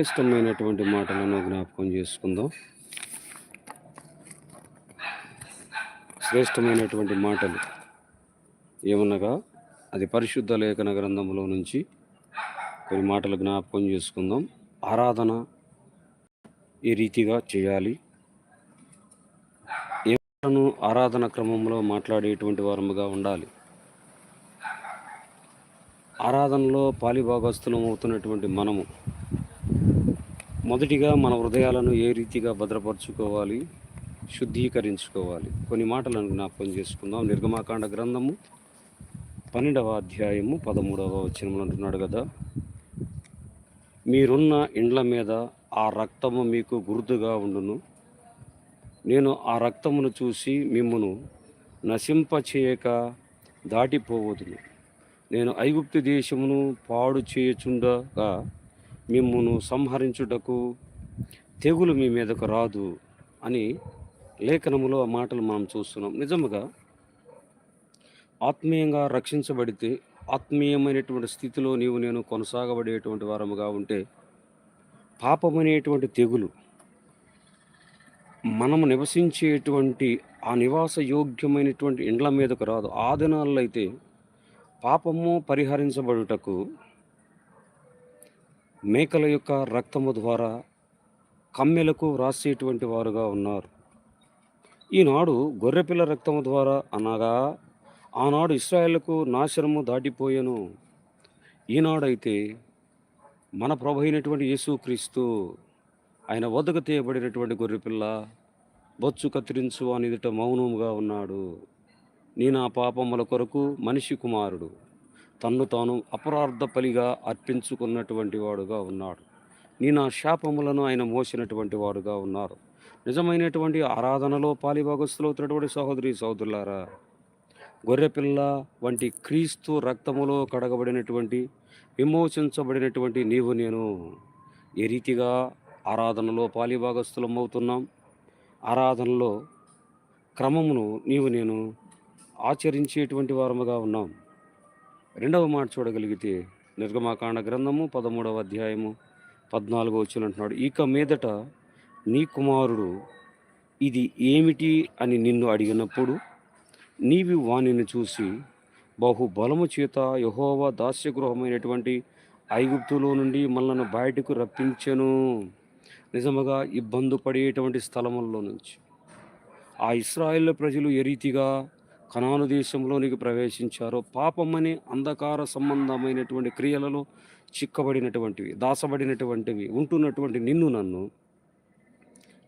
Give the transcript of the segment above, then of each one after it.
ఇష్టమైనటువంటి మాటలను జ్ఞాపకం చేసుకుందాం. శ్రేష్టమైనటువంటి మాటలు ఏమనగా అది పరిశుద్ధ లేఖన గ్రంథంలో నుంచి కొన్ని మాటలు జ్ఞాపకం చేసుకుందాం. ఆరాధన ఈ రీతిగా చేయాలి. ఏమను ఆరాధన క్రమంలో మాట్లాడేటువంటి వారముగా ఉండాలి. ఆరాధనలో పాలిభాగస్థులం అవుతున్నటువంటి మనము మొదటిగా మన హృదయాలను ఏ రీతిగా భద్రపరచుకోవాలి? శుద్ధీకరించుకోవాలి. కొన్ని మాటలను జ్ఞాపకం చేసుకుందాం. నిర్గమాకాండ గ్రంథము పన్నెండవ అధ్యాయము పదమూడవ వచనంలో అంటున్నాడు కదా. మీరున్న ఇండ్ల మీద ఆ రక్తము మీకు గుర్తుగా ఉండును. నేను ఆ రక్తమును చూసి మిమ్మను నశింపచేయక దాటిపోవదును. నేను ఐగుప్తు దేశమును పాడు చేయుచుండగా మిమ్మును సంహరించుటకు తెగులు మీ మీదకు రాదు అని లేఖనములో ఆ మాటలు మనం చూస్తున్నాం. నిజముగా ఆత్మీయంగా రక్షించబడితే ఆత్మీయమైనటువంటి స్థితిలో నీవు నేను కొనసాగబడేటువంటి వారముగా ఉంటే పాపమనేటువంటి తెగులు మనము నివసించేటువంటి ఆ నివాస యోగ్యమైనటువంటి ఇండ్ల మీదకు రాదు. ఆ దినాల్లో అయితే పాపము పరిహరించబడుటకు మేకల యొక్క రక్తము ద్వారా కమ్మెలకు రాసేటువంటి వారుగా ఉన్నారు. ఈనాడు గొర్రెపిల్ల రక్తము ద్వారా అనగా ఆనాడు ఇస్రాయేళ్ళకు నాశనము దాటిపోయాను. ఈనాడైతే మన ప్రభు అయినటువంటి యేసుక్రీస్తు ఆయన వద్దకు తీయబడినటువంటి గొర్రెపిల్ల బొచ్చు కత్తిరించు అని ఎదుట మౌనముగా ఉన్నాడు. నీ నా పాపముల కొరకు మనిషి కుమారుడు. తన్ను తాను అపరార్థ పలిగా అర్పించుకున్నటువంటి వాడుగా ఉన్నాడు. నీ నా శాపములను ఆయన మోసినటువంటి వాడుగా ఉన్నారు. నిజమైనటువంటి ఆరాధనలో పాలిభాగస్తులవుతున్నటువంటి సహోదరి సహోదరులారా గొర్రెపిల్ల వంటి క్రీస్తు రక్తములో కడగబడినటువంటి విమోచించబడినటువంటి నీవు నేను ఏ రీతిగా ఆరాధనలో పాలిభాగస్థులం అవుతున్నాం ఆరాధనలో క్రమమును నీవు నేను ఆచరించేటువంటి వారముగా ఉన్నాం. రెండవ మాట చూడగలిగితే నిర్గమాకాండ గ్రంథము పదమూడవ అధ్యాయము పద్నాలుగో వచ్చిన అంటున్నాడు ఇక మీదట నీ కుమారుడు ఇది ఏమిటి అని నిన్ను అడిగినప్పుడు నీవి వాణిని చూసి బహుబలము చేత యహోవా దాస్యగృహమైనటువంటి ఐగుప్తులో నుండి మనల్ని బయటకు రప్పించను. నిజముగా ఇబ్బంది పడేటువంటి స్థలముల్లో నుంచి ఆ ఇస్రాయేల్ ప్రజలు ఏ రీతిగా కనాను దేశంలోనికి ప్రవేశించారో పాపమని అంధకార సంబంధమైనటువంటి క్రియలలో చిక్కబడినటువంటివి దాసబడినటువంటివి ఉంటున్నటువంటి నిన్ను నన్ను.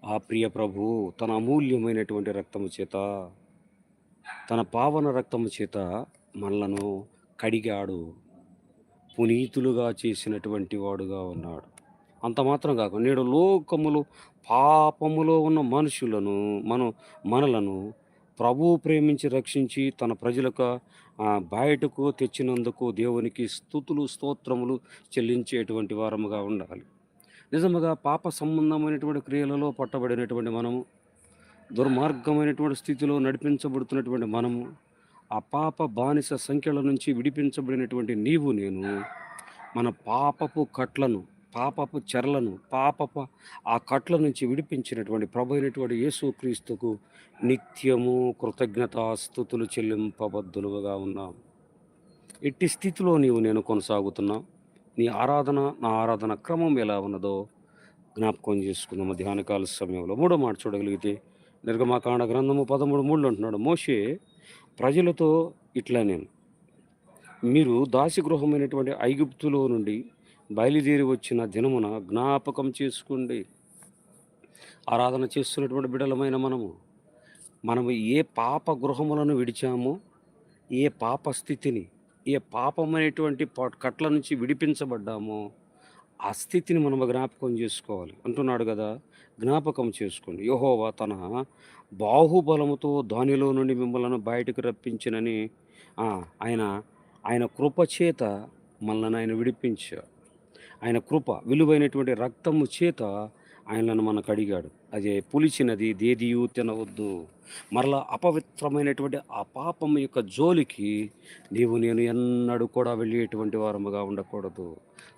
ఆ ప్రియ ప్రభు తన అమూల్యమైనటువంటి రక్తము చేత తన పావన రక్తము చేత మనలను కడిగాడు. పునీతులుగా చేసినటువంటి వాడుగా ఉన్నాడు. అంత మాత్రం కాకుండా నేడు లోకములు పాపములో ఉన్న మనుషులను మనం మనలను ప్రభువు ప్రేమించి రక్షించి తన ప్రజలకు ఆ, బయటకు తెచ్చినందుకు దేవునికి స్థుతులు స్తోత్రములు చెల్లించేటువంటి వారముగా ఉండాలి. నిజముగా పాప సంబంధమైనటువంటి క్రియలలో పట్టబడినటువంటి మనము దుర్మార్గమైనటువంటి స్థితిలో నడిపించబడుతున్నటువంటి మనము ఆ పాప బానిస సంఖ్యల నుంచి విడిపించబడినటువంటి నీవు నేను మన పాపపు కట్లను పాపపు చెరలను పాపపు ఆ కట్ల నుంచి విడిపించినటువంటి ప్రభు అయినటువంటి యేసుక్రీస్తుకు నిత్యము కృతజ్ఞతాస్థుతులు చెల్లింపబద్ధులుగా ఉన్నాం. ఎట్టి స్థితిలో నీవు నేను కొనసాగుతున్నా నీ ఆరాధన నా ఆరాధన క్రమం ఎలా ఉన్నదో జ్ఞాపకం చేసుకుందాము ధ్యానకాల సమయంలో మూడో మాట చూడగలిగితే నిర్గమాకాండ గ్రంథము పదమూడు మూడు అంటున్నాడు మోషే ప్రజలతో ఇట్లా నేను మీరు దాసి గృహమైనటువంటి ఐగుప్తులో నుండి బయలుదేరి వచ్చిన దినమున జ్ఞాపకం చేసుకోండి. ఆరాధన చేస్తున్నటువంటి బిడలమైన మనము మనము ఏ పాప గృహములను విడిచామో ఏ పాప స్థితిని ఏ పాపమైనటువంటి కట్ల నుంచి విడిపించబడ్డామో ఆ స్థితిని మనం జ్ఞాపకం చేసుకోవాలి. అంటున్నాడు కదా జ్ఞాపకం చేసుకోండి. యహోవా తన బాహుబలముతో దానిలో నుండి మిమ్మల్ని బయటకు రప్పించినని ఆయన ఆయన కృపచేత మనల్ని ఆయన విడిపించారు ఆయన కృప విలువైనటువంటి రక్తము చేత ఆయనను మనకు అడిగాడు. అదే పులిచినది దేదియు తినవద్దు. మరలా అపవిత్రమైనటువంటి ఆ పాపం యొక్క జోలికి నీవు నేను ఎన్నడూ కూడా వెళ్ళేటువంటి వారముగా ఉండకూడదు.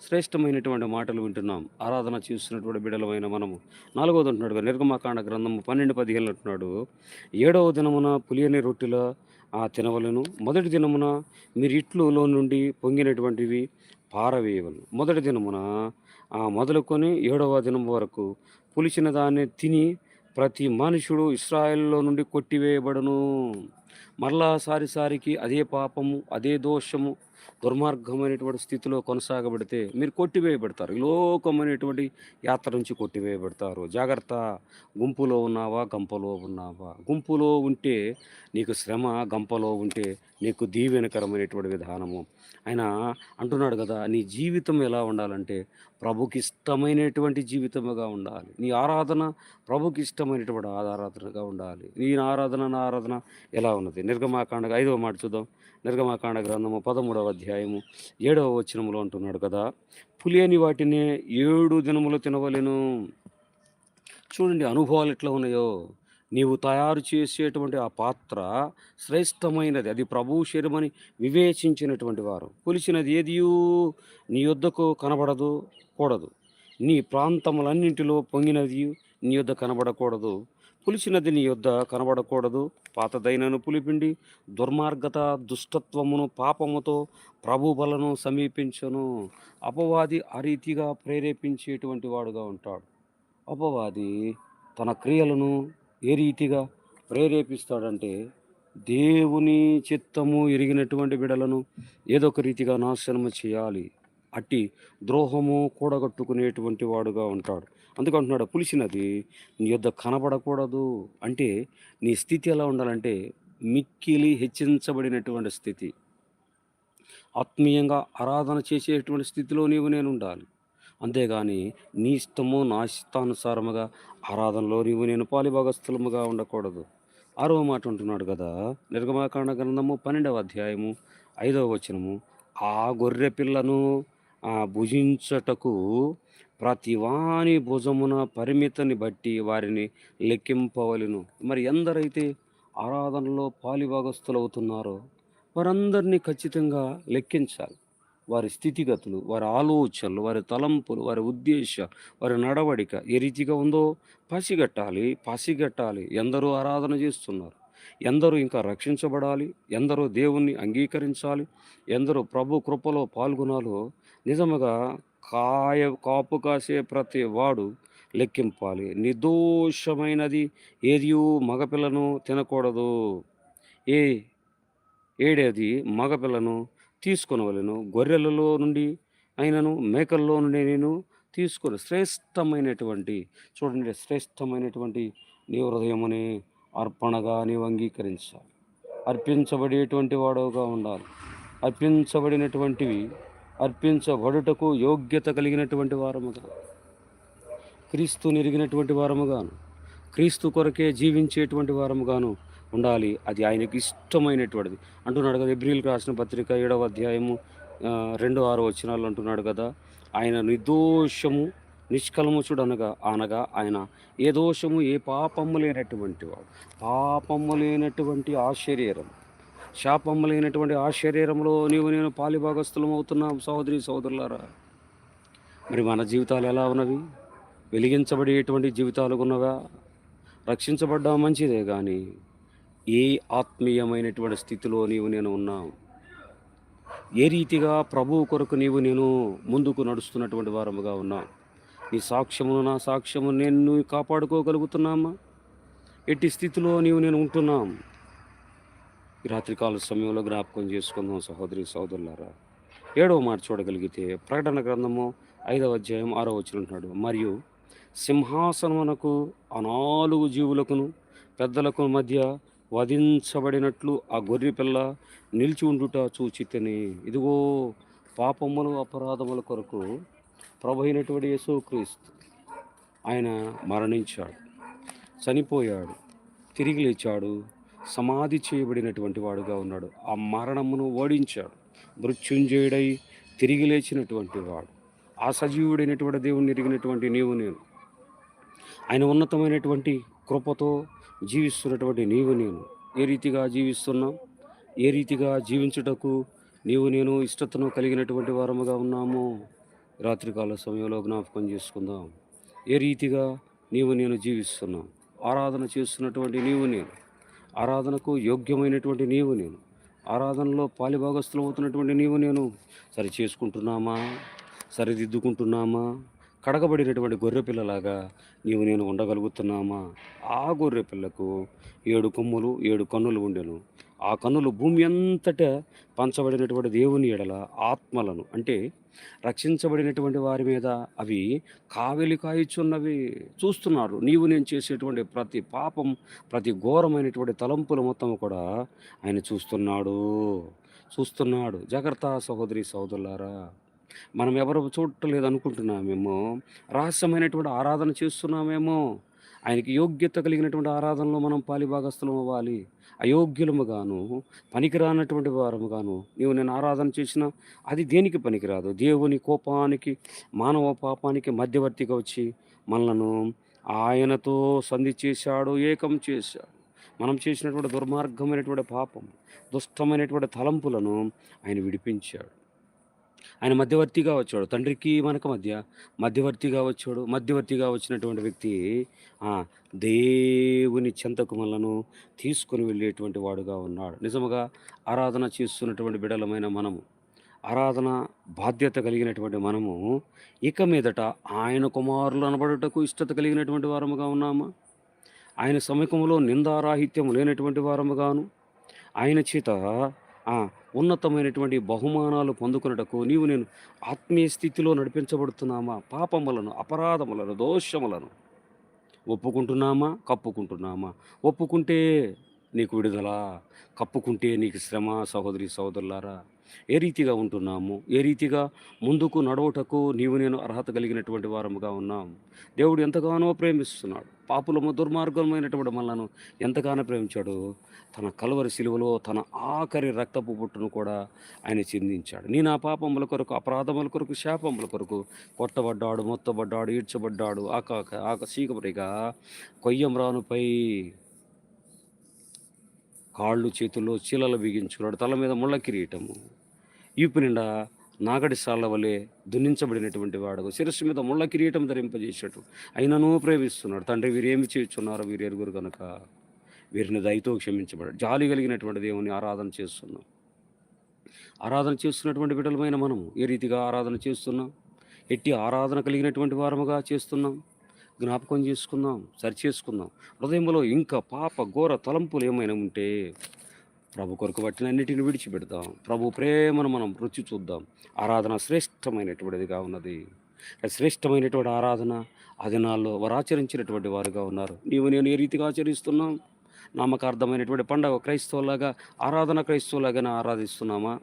శ్రేష్టమైనటువంటి మాటలు వింటున్నాం. ఆరాధన చేస్తున్నటువంటి బిడలమైన మనము. నాలుగవది అంటున్నాడు నిర్గమాకాండ గ్రంథము పన్నెండు పదిహేను అంటున్నాడు ఏడవ దినమున పులియని రొట్టెల ఆ తినవలను. మొదటి దినమున మీరు ఇట్లులో నుండి పొంగినటువంటివి పారవేయవలను. మొదటి దినమున ఆ మొదలుకొని ఏడవ దినం వరకు పులిచిన దాన్ని తిని ప్రతి మనుషుడు ఇస్రాయల్లో నుండి కొట్టివేయబడును. మరలా సారిసారికి అదే పాపము అదే దోషము దుర్మార్గమైనటువంటి స్థితిలో కొనసాగబడితే మీరు కొట్టివేయబడతారు. ఈ లోకమైనటువంటి యాత్ర నుంచి కొట్టివేయబడతారు. జాగ్రత్త. గుంపులో ఉన్నావా? గంపలో ఉన్నావా? గుంపులో ఉంటే నీకు శ్రమ గంపలో ఉంటే నీకు దీవెనకరమైనటువంటి విధానము. ఆయన అంటున్నాడు కదా నీ జీవితం ఎలా ఉండాలంటే ప్రభుకి ఇష్టమైనటువంటి జీవితముగా ఉండాలి. నీ ఆరాధన ప్రభుకి ఇష్టమైనటువంటి ఆరాధనగా ఉండాలి. నీ ఆరాధన నా ఆరాధన ఎలా ఉన్నది? నిర్గమాకాండ ఐదవ మాట చూద్దాం. నిర్గమాకాండ గ్రంథము పదమూడవ అధ్యాయము ఏడవ వచనములో అంటున్నాడు కదా పులియని వాటిని ఏడు దినములు తినవలేను. చూడండి అనుభవాలు ఎట్లా ఉన్నాయో. నీవు తయారు చేసేటువంటి ఆ పాత్ర శ్రేష్టమైనది. అది ప్రభు శరీరమని వివేచించినటువంటి వారు. కొలిచినది ఏదియూ? నీ యొద్దకు కనబడదు కూడదు. నీ ప్రాంతములన్నింటిలో పొంగినది నీ యొద్ద కనబడకూడదు. పులిచినది నీ యొద్ద కనబడకూడదు. పాతదైనను పులిపిండి దుర్మార్గత దుష్టత్వమును పాపముతో ప్రభు బలను సమీపించను. అపవాది ఆ రీతిగా ప్రేరేపించేటువంటి వాడుగా ఉంటాడు. అపవాది తన క్రియలను ఏ రీతిగా ప్రేరేపిస్తాడంటే దేవుని చిత్తము ఎరిగినటువంటి బిడలను ఏదో ఒక రీతిగా నాశనము చేయాలి. అట్టి ద్రోహము కూడగట్టుకునేటువంటి వాడుగా ఉంటాడు. అందుకంటున్నాడు పులిసినది నీ యొద్ద కనబడకూడదు. అంటే నీ స్థితి ఎలా ఉండాలంటే మిక్కిలి హెచ్చించబడినటువంటి స్థితి. ఆత్మీయంగా ఆరాధన చేసేటువంటి స్థితిలో నీవు నేను ఉండాలి అంతేగాని నీ ఇష్టము నా ఇష్టానుసారముగా ఆరాధనలో నీవు నేను పాలిభాగస్థులముగా ఉండకూడదు. ఆరవ మాట ఉంటున్నాడు కదా నిర్గమాకాండ గ్రంథము పన్నెండవ అధ్యాయము ఐదవ వచనము. ఆ గొర్రె పిల్లను ఆ భుజించటకు ప్రతివాని భుజమున పరిమితిని బట్టి వారిని లెక్కింపవలను. మరి ఎందరైతే ఆరాధనలో పాలిభాగస్తులు అవుతున్నారో వారందరినీ ఖచ్చితంగా లెక్కించాలి. వారి స్థితిగతులు వారి ఆలోచనలు వారి తలంపులు వారి ఉద్దేశాలు వారి నడవడిక ఏ రీతిగా ఉందో పసిగట్టాలి పసిగట్టాలి. ఎందరో ఆరాధన చేస్తున్నారు. ఎందరూ ఇంకా రక్షించబడాలి. ఎందరో దేవుణ్ణి అంగీకరించాలి. ఎందరో ప్రభు కృపలో పాల్గొనాలో నిజముగా కాయ కాపు కాసే ప్రతి వాడు లెక్కింపాలి. నిర్దోషమైనది ఏదియు మగపిల్లను తినకూడదు. ఏ ఏడేది మగపిల్లను తీసుకొనవలను. గొర్రెలలో నుండి అయినను మేకల్లో నుండి నేను తీసుకొని. శ్రేష్టమైనటువంటి చూడండి శ్రేష్టమైనటువంటి నీ హృదయముని అర్పణగా నీవు అంగీకరించాలి. అర్పించబడేటువంటి వాడవుగా ఉండాలి. అర్పించబడినటువంటివి అర్పించబడుటకు యోగ్యత కలిగినటువంటి వారముగా క్రీస్తు నిరిగినటువంటి వారముగాను క్రీస్తు కొరకే జీవించేటువంటి వారముగాను ఉండాలి. అది ఆయనకి ఇష్టమైనటువంటిది. అంటున్నాడు కదా ఎబ్రిల్కి రాసిన పత్రిక ఏడవ అధ్యాయము రెండు ఆరు వచనాలు అంటున్నాడు కదా ఆయన నిర్దోషము నిష్కలము చూడనగా అనగా ఆయన ఏ దోషము ఏ పాపము లేనటువంటి వాడు. పాపము లేనటువంటి ఆ శరీరం. శాపము లేనటువంటి ఆ శరీరంలో నీవు నేను పాలిభాగస్థులం అవుతున్నాం సహోదరి సహోదరులారా. మరి మన జీవితాలు ఎలా ఉన్నవి? వెలిగించబడేటువంటి జీవితాలు ఉన్నవా రక్షించబడ్డా మంచిదే కానీ ఏ ఆత్మీయమైనటువంటి స్థితిలో నీవు నేను ఉన్నావు? ఏ రీతిగా ప్రభువు కొరకు నీవు నేను ముందుకు నడుస్తున్నటువంటి వారముగా ఉన్నావు? నీ సాక్ష్యమును నా సాక్ష్యము నేను కాపాడుకోగలుగుతున్నామా? ఎట్టి స్థితిలో నీవు నేను ఉంటున్నాం? ఈ రాత్రికాల సమయంలో జ్ఞాపకం చేసుకుందాం సహోదరి సహోదరులారా. ఏడవ మాట చూడగలిగితే ప్రకటన గ్రంథము ఐదవ అధ్యాయం ఆరో వచ్చినట్టున్నాడు మరియు సింహాసనమునకు ఆ నాలుగు జీవులకును పెద్దలకు మధ్య వధించబడినట్లు ఆ గొర్రె పిల్ల నిలిచి ఉండుట చూచితని ఇదిగో పాపములు అపరాధముల కొరకు ప్రభు అయినటువంటి యేసుక్రీస్తు ఆయన మరణించాడు చనిపోయాడు తిరిగి లేచాడు సమాధి చేయబడినటువంటి వాడుగా ఉన్నాడు. ఆ మరణమును ఓడించాడు మృత్యుంజయుడై తిరిగి లేచినటువంటి వాడు. ఆ సజీవుడైనటువంటి దేవుని ఎరిగినటువంటి నీవు నేను. ఆయన ఉన్నతమైనటువంటి కృపతో జీవిస్తున్నటువంటి నీవు నేను. ఏ రీతిగా జీవిస్తున్నాం ఏ రీతిగా జీవించుటకు నీవు నేను ఇష్టతను కలిగినటువంటి వారముగా ఉన్నామో? రాత్రికాల సమయంలో జ్ఞాపకం చేసుకుందాం. ఏ రీతిగా నీవు నేను జీవిస్తున్నాం ఆరాధన చేస్తున్నటువంటి నీవు నేను. ఆరాధనకు యోగ్యమైనటువంటి నీవు నేను. ఆరాధనలో పాలిభాగస్థులు అవుతున్నటువంటి నీవు నేను. సరి చేసుకుంటున్నామా? సరిదిద్దుకుంటున్నామా? కడగబడినటువంటి గొర్రె పిల్లలాగా నీవు నేను ఉండగలుగుతున్నామా? ఆ గొర్రె పిల్లకు ఏడు కొమ్ములు ఏడు కన్నులు ఉండెను. ఆ కన్నులు భూమి అంతటా పంచబడినటువంటి దేవుని ఎడల ఆత్మలను. అంటే రక్షించబడినటువంటి వారి మీద అవి కావలి కాయిచున్నవి. చూస్తున్నారు. నీవు నేను చేసేటువంటి ప్రతి పాపం ప్రతి ఘోరమైనటువంటి తలంపులు మొత్తం కూడా ఆయన చూస్తున్నాడు. చూస్తున్నాడు. జాగ్రత్త సహోదరి సహోదరులారా. మనం ఎవరు చూడలేదు అనుకుంటున్నామేమో. రహస్యమైనటువంటి ఆరాధన చేస్తున్నామేమో. ఆయనకి యోగ్యత కలిగినటువంటి ఆరాధనలో మనం పాలిభాగస్థలం అవ్వాలి. అయోగ్యులముగాను పనికిరానటువంటి వారముగాను నీవు నేను ఆరాధన చేసినా అది దేనికి పనికిరాదు? దేవుని కోపానికి మానవ పాపానికి మధ్యవర్తిగా వచ్చి మనలను ఆయనతో సంధి చేశాడు ఏకం చేశాడు. మనం చేసినటువంటి దుర్మార్గమైనటువంటి పాపం దుష్టమైనటువంటి తలంపులను ఆయన విడిపించాడు. ఆయన మధ్యవర్తిగా వచ్చాడు. తండ్రికి మనకు మధ్య మధ్యవర్తిగా వచ్చాడు. మధ్యవర్తిగా వచ్చినటువంటి వ్యక్తి దేవుని చెంతకు మనలను తీసుకొని వెళ్ళేటువంటి వాడుగా ఉన్నాడు. నిజముగా ఆరాధన చేస్తున్నటువంటి బిడలమైన మనము ఆరాధన బాధ్యత కలిగినటువంటి మనము ఇక మీదట ఆయన కుమారులు అనబడుటకు ఇష్టత కలిగినటువంటి వారముగా ఉన్నామా? ఆయన సమీపంలో నిందారాహిత్యం లేనటువంటి వారముగాను ఆయన చేత ఉన్నతమైనటువంటి బహుమానాలు పొందుకున్నటకు నీవు నేను ఆత్మీయ స్థితిలో నడిపించబడుతున్నామా? పాపములను అపరాధములను దోషములను ఒప్పుకుంటున్నామా? కప్పుకుంటున్నామా? ఒప్పుకుంటే నీకు విడుదల. కప్పుకుంటే నీకు శ్రమ సహోదరి సహోదరులారా. ఏ రీతిగా ఉంటున్నాము? ఏ రీతిగా ముందుకు నడవటకు నీవు నేను అర్హత కలిగినటువంటి వారముగా ఉన్నాము దేవుడు ఎంతగానో ప్రేమిస్తున్నాడు. పాపులము దుర్మార్గమైనటువంటి మనలను ఎంతగానో ప్రేమించాడు. తన కలవరి శిలువలో తన ఆఖరి రక్తపు పుట్టును కూడా ఆయన చిందించాడు. నీ నా పాపముల కొరకు అపరాధముల కొరకు శాపముల కొరకు కొట్టబడ్డాడు మొత్తబడ్డాడు ఈడ్చబడ్డాడు. ఆక ఆక సీకపరిగా కొయ్యంరానుపై కాళ్ళు చేతుల్లో చీలలు బిగించుకున్నాడు. తల మీద ముళ్ళ కిరీటము. ఈపు నిండా నాగడి సాళ్ళ వలె దున్నించబడినటువంటి వాడు శిరస్సు మీద ముళ్ళ కిరీటం ధరింపజేసాడు అయినను ప్రేమిస్తున్నాడు. తండ్రి వీరేమి చేయుచున్నారో వీరు ఎరుగురు కనుక వీరిని దయతో క్షమించబడాడు జాలి కలిగినటువంటి దేవుని ఆరాధన చేస్తున్నాం. ఆరాధన చేస్తున్నటువంటి బిడ్డలమైన మనము ఏ రీతిగా ఆరాధన చేస్తున్నాం? ఎట్టి ఆరాధన కలిగినటువంటి వారముగా చేస్తున్నాం? జ్ఞాపకం చేసుకుందాం సరి చేసుకుందాం. హృదయంలో ఇంకా పాప ఘోర తలంపులు ఏమైనా ఉంటే ప్రభు కొరకు పట్టిన అన్నిటిని విడిచిపెడతాం. ప్రభు ప్రేమను మనం రుచి చూద్దాం. ఆరాధన శ్రేష్టమైనటువంటిదిగా ఉన్నది. శ్రేష్టమైనటువంటి ఆరాధన ఆ దినాల్లో వారు ఆచరించినటువంటి వారుగా ఉన్నారు. నీవు నేను ఏ రీతిగా ఆచరిస్తున్నాం? నామకార్థమైనటువంటి పండగ క్రైస్తవులాగా ఆరాధన క్రైస్తవులాగానే ఆరాధిస్తున్నామా?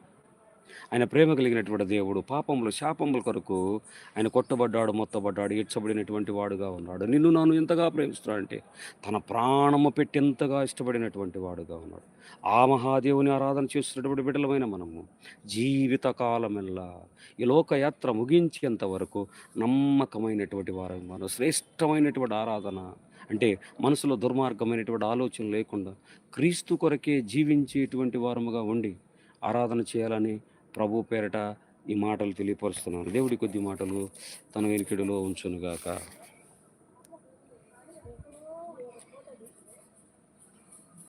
ఆయన ప్రేమ కలిగినటువంటి దేవుడు. పాపములు శాపముల కొరకు ఆయన కొట్టబడ్డాడు మొత్తబడ్డాడు ఇచ్చబడినటువంటి వాడుగా ఉన్నాడు. నిన్ను నన్ను ఎంతగా ప్రేమిస్తున్నాడంటే తన ప్రాణము పెట్టి ఎంతగా ఇష్టపడినటువంటి వాడుగా ఉన్నాడు. ఆ మహాదేవుని ఆరాధన చేస్తున్నటువంటి బిడ్డలమైన మనము జీవితకాలమెల్లా ఈ లోకయాత్ర ముగించేంత వరకు నమ్మకమైనటువంటి వారం మనం. శ్రేష్టమైనటువంటి ఆరాధన అంటే మనసులో దుర్మార్గమైనటువంటి ఆలోచన లేకుండా క్రీస్తు కొరకే జీవించేటువంటి వారముగా ఉండి ఆరాధన చేయాలని ప్రభు పేరట ఈ మాటలు తెలియపరుస్తున్నాను. దేవుడి కొద్ది మాటలు తన వెనుకడిలో ఉంచునుగాక.